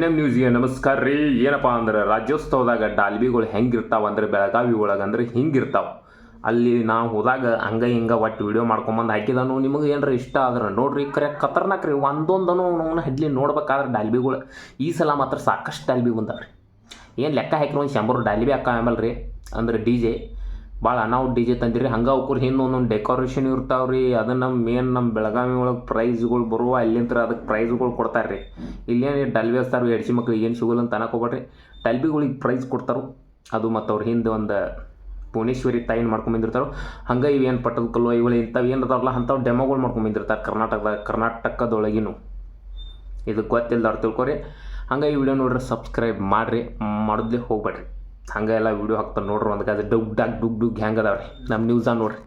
ನಮ್ಮ ನ್ಯೂಸ್ಗೆ ನಮಸ್ಕಾರ ರೀ. ಏನಪ್ಪ ಅಂದ್ರೆ ರಾಜ್ಯೋತ್ಸವದಾಗ ಡಾಲ್ಬಿಗಳು ಹೆಂಗಿರ್ತಾವ ಅಂದ್ರೆ ಬೆಳಗಾವಿ ಒಳಗೆ ಅಂದ್ರೆ ಹಿಂಗಿರ್ತಾವ. ಅಲ್ಲಿ ನಾವು ಹೋದಾಗ ಹಂಗ ಹಿಂಗ ಒಟ್ಟು ವಿಡಿಯೋ ಮಾಡ್ಕೊಂಬಂದು ಹಾಕಿದನು ನಿಮಗೆ ಏನರ ಇಷ್ಟ ಆದ್ರೆ ನೋಡ್ರಿ ಕರೆ ಖತರ್ನಾಕ್ ರೀ. ಒಂದೊಂದನು ಅವನ ಹಡ್ಲಿ ನೋಡ್ಬೇಕಾದ್ರೆ ಡಾಲ್ಬಿಗಳು ಈ ಸಲ ಮಾತ್ರ ಸಾಕಷ್ಟು ಡಾಲ್ಬಿ ಬಂದಾವ್ರಿ. ಏನು ಲೆಕ್ಕ ಹಾಕಿರೋ ಒಂದು ಶಂಬರು ಡಾಲ್ಬಿ ಹಾಕ ಆಮೇಲೆ ರೀ ಅಂದ್ರೆ ಡಿ ಜೆ. ಭಾಳ ಅನಾವುಟ್ ಡಿ ಜೆ ತಂದಿರಿ ಹಂಗೆ ಅವ್ಕೂರ್ ಹಿಂದೆ ಒಂದೊಂದು ಡೆಕೋರೇಷನ್ ಇರ್ತಾವೆ ರೀ ಅದನ್ನು ನಮ್ಮ ಮೇನ್ ನಮ್ಮ ಬೆಳಗಾವಿ ಒಳಗೆ ಪ್ರೈಸ್ಗಳು ಬರುವ, ಅಲ್ಲಿಂತ್ರ ಅದಕ್ಕೆ ಪ್ರೈಸ್ಗಳು ಕೊಡ್ತಾರೆ ರೀ ಇಲ್ಲೇನು ಡಲ್ಬಿ ಹಚ್ತಾರೆ ಎಡ್ಸಿ ಮಕ್ಳಿಗೆ ಏನು ಸಿಗೋಲ್ಲ ಅಂತ ಅನ್ನಕೋಬೇಡ್ರಿ ಡಲ್ಬಿಗಳಿಗೆ ಪ್ರೈಸ್ ಕೊಡ್ತಾರೋ. ಅದು ಮತ್ತು ಅವ್ರ ಹಿಂದೆ ಒಂದು ಭುವನೇಶ್ವರಿ ತಾಯಿನ ಮಾಡ್ಕೊಂಡ್ ಬಂದಿರ್ತಾರೋ. ಹಂಗೆ ಇವೇನು ಪಟ್ಟದ ಕಲ್ಲು ಇವುಗಳು ಇಂಥವು ಏನು ಅದಾವಲ್ಲ ಅಂಥವು ಡೆಮೋಗಳು ಮಾಡ್ಕೊಂಡ್ ಕರ್ನಾಟಕದ, ಕರ್ನಾಟಕದೊಳಗಿನೂ. ಇದು ಗೊತ್ತಿಲ್ಲದವ್ರು ತಿಳ್ಕೊರಿ. ಹಂಗೆ ಈ ವಿಡಿಯೋ ನೋಡ್ರಿ ಸಬ್ಸ್ಕ್ರೈಬ್ ಮಾಡಿರಿ. ಮಾಡೋದ್ಲಿ ಹೋಗ್ಬೇಡ್ರಿ ಹಂಗೆ ಎಲ್ಲ ವೀಡಿಯೋ ಹಾಕ್ತಾರೆ ನೋಡ್ರಿ ಒಂದು ಗಾಜ್ ಡುಗ್ ಡಗ್ ಡುಗ್ ಡುಗ್ ಹೆಂಗೆ ರೀ ನಮ್ಮ ನ್ಯೂಸ ನೋಡ್ರಿ.